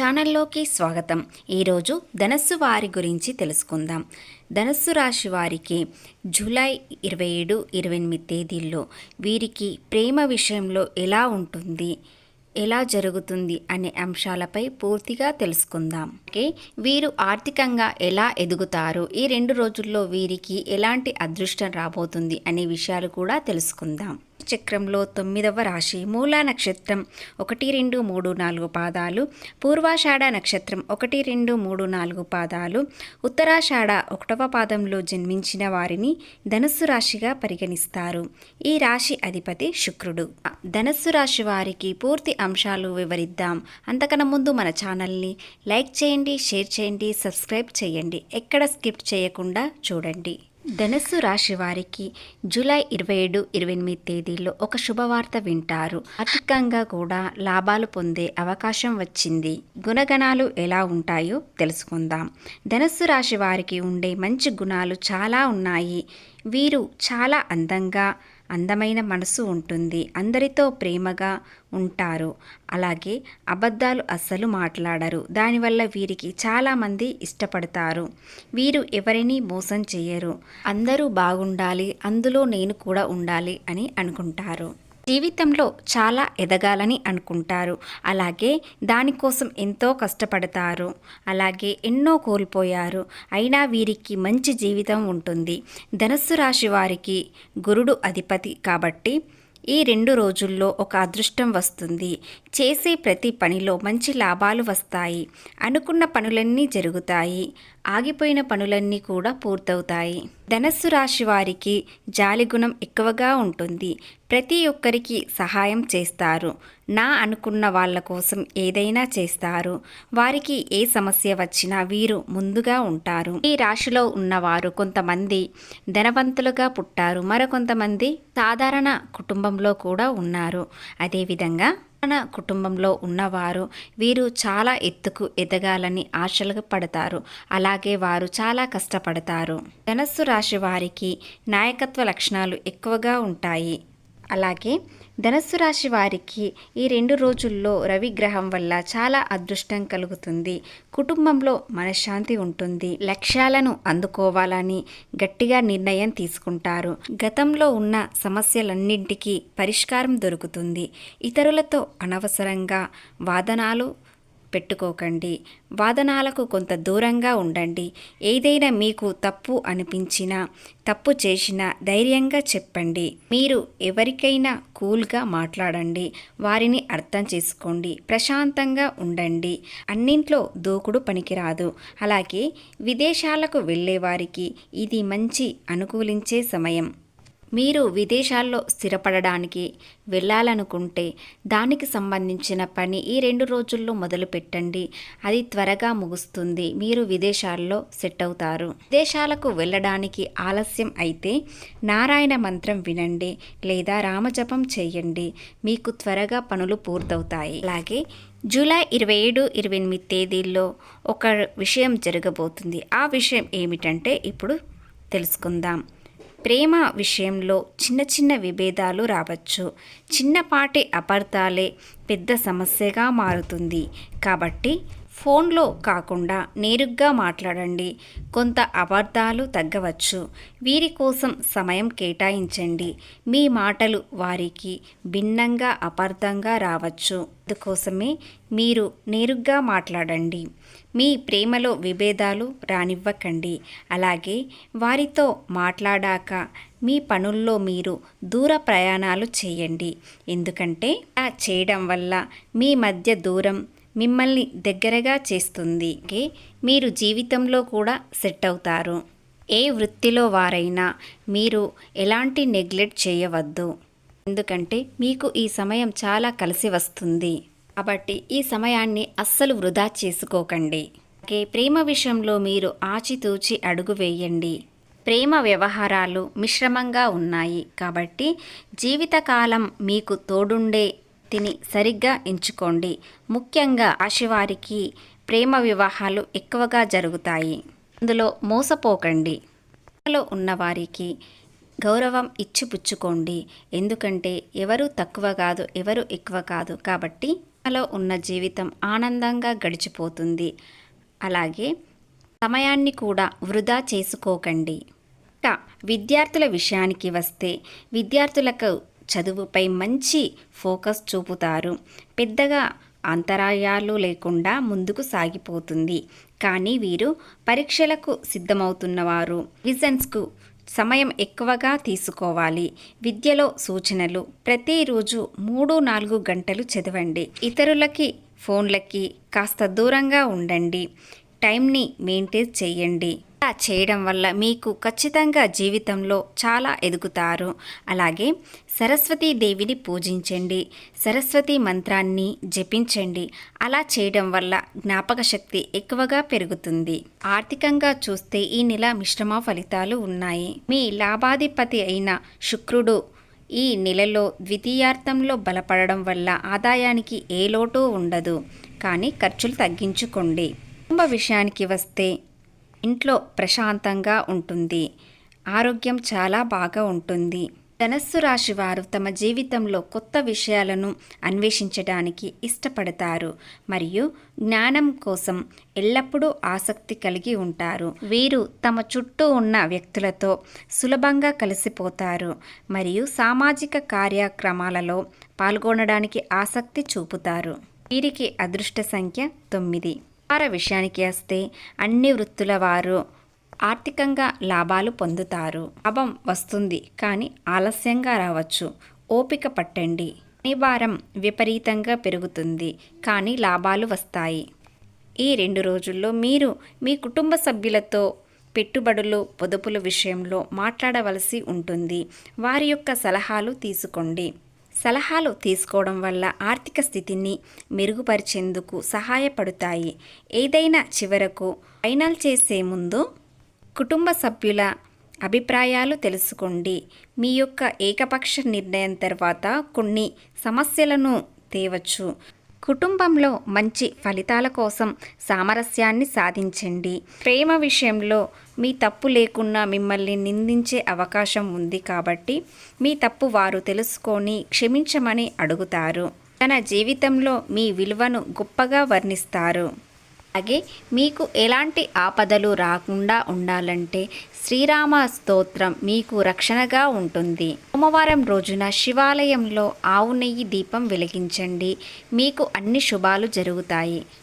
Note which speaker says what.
Speaker 1: ఛానల్లోకి స్వాగతం. ఈరోజు ధనస్సు వారి గురించి తెలుసుకుందాం. ధనస్సు రాశి వారికి జూలై ఇరవై ఏడు ఇరవై ఎనిమిది తేదీల్లో వీరికి ప్రేమ విషయంలో ఎలా ఉంటుంది ఎలా జరుగుతుంది అనే అంశాలపై పూర్తిగా తెలుసుకుందాం. ఓకే? వీరు ఆర్థికంగా ఎలా ఎదుగుతారు ఈ రెండు రోజుల్లో వీరికి ఎలాంటి అదృష్టం రాబోతుంది అనే విషయాలు కూడా తెలుసుకుందాం. చక్రంలో తొమ్మిదవ రాశి మూలా నక్షత్రం. ఒకటి రెండు మూడు నాలుగు పాదాలు. పూర్వాషాఢ నక్షత్రం. ఒకటి రెండు మూడు నాలుగు పాదాలు. ఉత్తరాషాఢ ఒకటవ పాదంలో జన్మించిన వారిని ధనుస్సు రాశిగా పరిగణిస్తారు. ఈ రాశి అధిపతి శుక్రుడు. ధనస్సు రాశి వారికి పూర్తి అంశాలు వివరిద్దాం. అంతకన్నా ముందు మన ఛానల్ని లైక్ చేయండి షేర్ చేయండి సబ్స్క్రైబ్ చేయండి. ఎక్కడ స్కిప్ చేయకుండా చూడండి. ధనస్సు రాశి వారికి జూలై ఇరవై ఏడు ఇరవై ఎనిమిది తేదీల్లో ఒక శుభవార్త వింటారు. ఆర్థికంగా కూడా లాభాలు పొందే అవకాశం వచ్చింది. గుణగణాలు ఎలా ఉంటాయో తెలుసుకుందాం. ధనస్సు రాశి వారికి ఉండే మంచి గుణాలు చాలా ఉన్నాయి. వీరు చాలా అందంగా అందమైన మనసు ఉంటుంది. అందరితో ప్రేమగా ఉంటారు. అలాగే అబద్ధాలు అస్సలు మాట్లాడరు. దానివల్ల వీరికి చాలామంది ఇష్టపడతారు. వీరు ఎవరిని మోసం చేయరు. అందరూ బాగుండాలి. అందులో నేను కూడా ఉండాలి అని అనుకుంటారు. జీవితంలో చాలా ఎదగాలని అనుకుంటారు. అలాగే దానికోసం ఎంతో కష్టపడతారు. అలాగే ఎన్నో కోల్పోయారు. అయినా వీరికి మంచి జీవితం ఉంటుంది. ధనస్సు రాశి వారికి గురుడు అధిపతి కాబట్టి ఈ రెండు రోజుల్లో ఒక అదృష్టం వస్తుంది. చేసే ప్రతి పనిలో మంచి లాభాలు వస్తాయి. అనుకున్న పనులన్నీ జరుగుతాయి. ఆగిపోయిన పనులన్నీ కూడా పూర్తవుతాయి. ధనస్సు రాశి వారికి జాలిగుణం ఎక్కువగా ఉంటుంది. ప్రతి ఒక్కరికి సహాయం చేస్తారు. నా అనుకున్న వాళ్ళ కోసం ఏదైనా చేస్తారు. వారికి ఏ సమస్య వచ్చినా వీరు ముందుగా ఉంటారు. ఈ రాశిలో ఉన్నవారు కొంతమంది ధనవంతులుగా పుట్టారు. మరికొంతమంది సాధారణ కుటుంబంలో కూడా ఉన్నారు. అదేవిధంగా మన కుటుంబంలో ఉన్నవారు వీరు చాలా ఎత్తుకు ఎదగాలని ఆశలు పడతారు. అలాగే వారు చాలా కష్టపడతారు. ధనస్సు రాశి వారికి నాయకత్వ లక్షణాలు ఎక్కువగా ఉంటాయి. అలాగే ధనస్సు రాశి వారికి ఈ రెండు రోజుల్లో రవిగ్రహం వల్ల చాలా అదృష్టం కలుగుతుంది. కుటుంబంలో మనశ్శాంతి ఉంటుంది. లక్ష్యాలను అందుకోవాలని గట్టిగా నిర్ణయం తీసుకుంటారు. గతంలో ఉన్న సమస్యలన్నింటికీ పరిష్కారం దొరుకుతుంది. ఇతరులతో అనవసరంగా వాదనాలు పెట్టుకోకండి. వాదనాలకు కొంత దూరంగా ఉండండి. ఏదైనా మీకు తప్పు అనిపించినా తప్పు చేసినా ధైర్యంగా చెప్పండి. మీరు ఎవరికైనా కూల్గా మాట్లాడండి. వారిని అర్థం చేసుకోండి. ప్రశాంతంగా ఉండండి. అన్నింట్లో దూకుడు పనికిరాదు. అలాగే విదేశాలకు వెళ్ళే వారికి ఇది మంచి అనుకూలించే సమయం. మీరు విదేశాల్లో స్థిరపడడానికి వెళ్ళాలనుకుంటే దానికి సంబంధించిన పని ఈ రెండు రోజుల్లో మొదలు పెట్టండి. అది త్వరగా ముగుస్తుంది. మీరు విదేశాల్లో సెట్ అవుతారు. విదేశాలకు వెళ్ళడానికి ఆలస్యం అయితే నారాయణ మంత్రం వినండి లేదా రామజపం చేయండి. మీకు త్వరగా పనులు పూర్తవుతాయి. అలాగే జూలై ఇరవై ఏడు ఇరవై ఎనిమిది తేదీల్లో ఒక విషయం జరగబోతుంది. ఆ విషయం ఏమిటంటే ఇప్పుడు తెలుసుకుందాం. ప్రేమ విషయంలో చిన్న చిన్న విభేదాలు రావచ్చు. చిన్నపాటి అపార్థాలే పెద్ద సమస్యగా మారుతుంది. కాబట్టి ఫోన్లో కాకుండా నేరుగ్గా మాట్లాడండి. కొంత అబద్ధాలు తగ్గవచ్చు. వీరి కోసం సమయం కేటాయించండి. మీ మాటలు వారికి భిన్నంగా అపార్థంగా రావచ్చు. అందుకోసమే మీరు నేరుగ్గా మాట్లాడండి. మీ ప్రేమలో విభేదాలు రానివ్వకండి. అలాగే వారితో మాట్లాడాక మీ పనుల్లో మీరు దూర ప్రయాణాలు చేయండి. ఎందుకంటే అలా చేయడం వల్ల మీ మధ్య దూరం మిమ్మల్ని దగ్గరగా చేస్తుంది. మీరు జీవితంలో కూడా సెట్ అవుతారు. ఏ వృత్తిలో వారైనా మీరు ఎలాంటి నెగ్లెక్ట్ చేయవద్దు. ఎందుకంటే మీకు ఈ సమయం చాలా కలిసి వస్తుంది. కాబట్టి ఈ సమయాన్ని అస్సలు వృధా చేసుకోకండి. అలాగే ప్రేమ విషయంలో మీరు ఆచితూచి అడుగు వేయండి. ప్రేమ వ్యవహారాలు మిశ్రమంగా ఉన్నాయి కాబట్టి జీవితకాలం మీకు తోడుండే తిని సరిగ్గా ఎంచుకోండి. ముఖ్యంగా ఆశివారికి ప్రేమ వివాహాలు ఎక్కువగా జరుగుతాయి. అందులో మోసపోకండి. లో ఉన్నవారికి గౌరవం ఇచ్చిపుచ్చుకోండి. ఎందుకంటే ఎవరు తక్కువ కాదు ఎవరు ఎక్కువ కాదు కాబట్టి లో ఉన్న జీవితం ఆనందంగా గడిచిపోతుంది. అలాగే సమయాన్ని కూడా వృధా చేసుకోకండి. ఇక విద్యార్థుల విషయానికి వస్తే విద్యార్థులకు చదువుపై మంచి ఫోకస్ చూపుతారు. పెద్దగా అంతరాయాలు లేకుండా ముందుకు సాగిపోతుంది. కానీ వీరు పరీక్షలకు సిద్ధమవుతున్నవారు. విజన్స్కు సమయం ఎక్కువగా తీసుకోవాలి. విద్యలో సూచనలు. ప్రతిరోజు మూడు నాలుగు గంటలు చదవండి. ఇతరులకి ఫోన్లకి కాస్త దూరంగా ఉండండి. టైంని మెయింటైన్ చేయండి. చేయడం వల్ల మీకు ఖచ్చితంగా జీవితంలో చాలా ఎదుగుతారు. అలాగే సరస్వతీ దేవిని పూజించండి. సరస్వతి మంత్రాన్ని జపించండి. అలా చేయడం వల్ల జ్ఞాపక శక్తి ఎక్కువగా పెరుగుతుంది. ఆర్థికంగా చూస్తే ఈ నెల మిశ్రమ ఫలితాలు ఉన్నాయి. మీ లాభాధిపతి అయిన శుక్రుడు ఈ నెలలో ద్వితీయార్థంలో బలపడడం వల్ల ఆదాయానికి ఏ లోటు ఉండదు. కానీ ఖర్చులు తగ్గించుకోండి. కుటుంబ విషయానికి వస్తే ఇంట్లో ప్రశాంతంగా ఉంటుంది. ఆరోగ్యం చాలా బాగా ఉంటుంది. ధనస్సు రాశి వారు తమ జీవితంలో కొత్త విషయాలను అన్వేషించడానికి ఇష్టపడతారు. మరియు జ్ఞానం కోసం ఎల్లప్పుడూ ఆసక్తి కలిగి ఉంటారు. వీరు తమ చుట్టూ ఉన్న వ్యక్తులతో సులభంగా కలిసిపోతారు. మరియు సామాజిక కార్యక్రమాలలో పాల్గొనడానికి ఆసక్తి చూపుతారు. వీరికి అదృష్ట సంఖ్య తొమ్మిది. వ్యాపార విషయానికి వస్తే అన్ని వృత్తుల వారు ఆర్థికంగా లాభాలు పొందుతారు. లాభం వస్తుంది కానీ ఆలస్యంగా రావచ్చు. ఓపిక పట్టండి. పని భారం విపరీతంగా పెరుగుతుంది కానీ లాభాలు వస్తాయి. ఈ రెండు రోజుల్లో మీరు మీ కుటుంబ సభ్యులతో పెట్టుబడులు పొదుపుల విషయంలో మాట్లాడవలసి ఉంటుంది. వారి యొక్క సలహాలు తీసుకోండి. సలహాలు తీసుకోవడం వల్ల ఆర్థిక స్థితిని మెరుగుపరిచేందుకు సహాయపడతాయి. ఏదైనా చివరకు ఫైనల్ చేసే ముందు కుటుంబ సభ్యుల అభిప్రాయాలు తెలుసుకోండి. మీ యొక్క ఏకపక్ష నిర్ణయం తర్వాత కొన్ని సమస్యలను తేవచ్చు. కుటుంబంలో మంచి ఫలితాల కోసం సామరస్యాన్ని సాధించండి. ప్రేమ విషయంలో మీ తప్పు లేకున్నా మిమ్మల్ని నిందించే అవకాశం ఉంది కాబట్టి మీ తప్పు వారు తెలుసుకొని క్షమించమని అడుగుతారు. తన జీవితంలో మీ విలువను గొప్పగా వర్ణిస్తారు. అలాగే మీకు ఎలాంటి ఆపదలు రాకుండా ఉండాలంటే శ్రీరామ స్తోత్రం మీకు రక్షణగా ఉంటుంది. సోమవారం రోజున శివాలయంలో ఆవు నెయ్యి దీపం వెలిగించండి. మీకు అన్ని శుభాలు జరుగుతాయి.